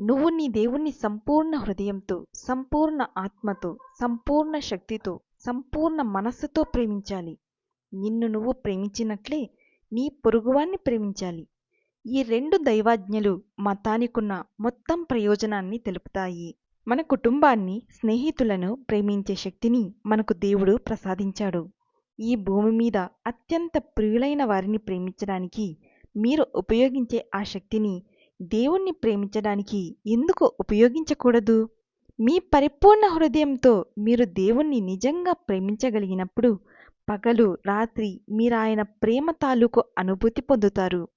నువ్వు నీ దేవుణ్ణి సంపూర్ణ హృదయంతో సంపూర్ణ ఆత్మతో సంపూర్ణ శక్తితో సంపూర్ణ మనస్సుతో ప్రేమించాలి. నిన్ను నువ్వు ప్రేమించినట్లే నీ పొరుగువాన్ని ప్రేమించాలి. ఈ రెండు దైవాజ్ఞలు మతానికున్న మొత్తం ప్రయోజనాన్ని తెలుపుతాయి. మన కుటుంబాన్ని స్నేహితులను ప్రేమించే శక్తిని మనకు దేవుడు ప్రసాదించాడు. ఈ భూమి మీద అత్యంత ప్రియులైన వారిని ప్రేమించడానికి మీరు ఉపయోగించే ఆ శక్తిని దేవుణ్ణి ప్రేమించడానికి ఎందుకు ఉపయోగించకూడదు? మీ పరిపూర్ణ హృదయంతో మీరు దేవుణ్ణి నిజంగా ప్రేమించగలిగినప్పుడు పగలు రాత్రి మీరు ఆయన ప్రేమ తాలూకు అనుభూతి పొందుతారు.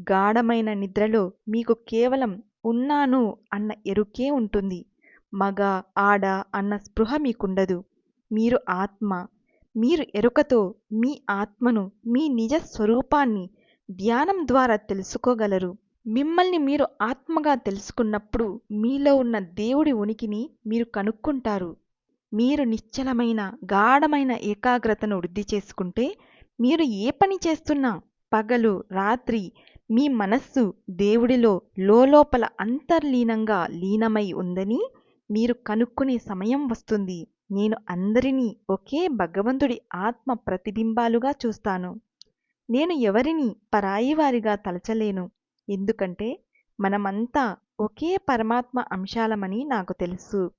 గాఢమైన నిద్రలో మీకు కేవలం ఉన్నాను అన్న ఎరుకే ఉంటుంది. మగ ఆడ అన్న స్పృహ మీకుండదు. మీరు ఆత్మ. మీరు ఎరుకతో మీ ఆత్మను మీ నిజ స్వరూపాన్ని ధ్యానం ద్వారా తెలుసుకోగలరు. మిమ్మల్ని మీరు ఆత్మగా తెలుసుకున్నప్పుడు మీలో ఉన్న దేవుడి ఉనికిని మీరు కనుక్కుంటారు. మీరు నిశ్చలమైన గాఢమైన ఏకాగ్రతను వృద్ధి చేసుకుంటే మీరు ఏ పని చేస్తున్నా పగలు రాత్రి మీ మనస్సు దేవుడిలో లోపల అంతర్లీనంగా లీనమై ఉందని మీరు కనుక్కునే సమయం వస్తుంది. నేను అందరినీ ఒకే భగవంతుడి ఆత్మ ప్రతిబింబాలుగా చూస్తాను. నేను ఎవరిని పరాయివారిగా తలచలేను. ఎందుకంటే మనమంతా ఒకే పరమాత్మ అంశాలమని నాకు తెలుసు.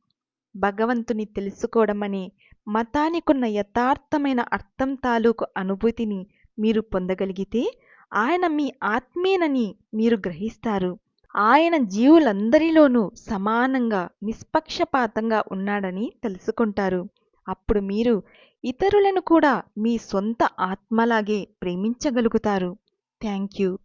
భగవంతుని తెలుసుకోవడం అనే మతానికున్న యథార్థమైన అర్థం తాలూకు అనుభూతిని మీరు పొందగలిగితే ఆయన మీ ఆత్మేనని మీరు గ్రహిస్తారు. ఆయన జీవులందరిలోనూ సమానంగా నిష్పక్షపాతంగా ఉన్నాడని తెలుసుకుంటారు. అప్పుడు మీరు ఇతరులను కూడా మీ సొంత ఆత్మలాగే ప్రేమించగలుగుతారు. Thank you.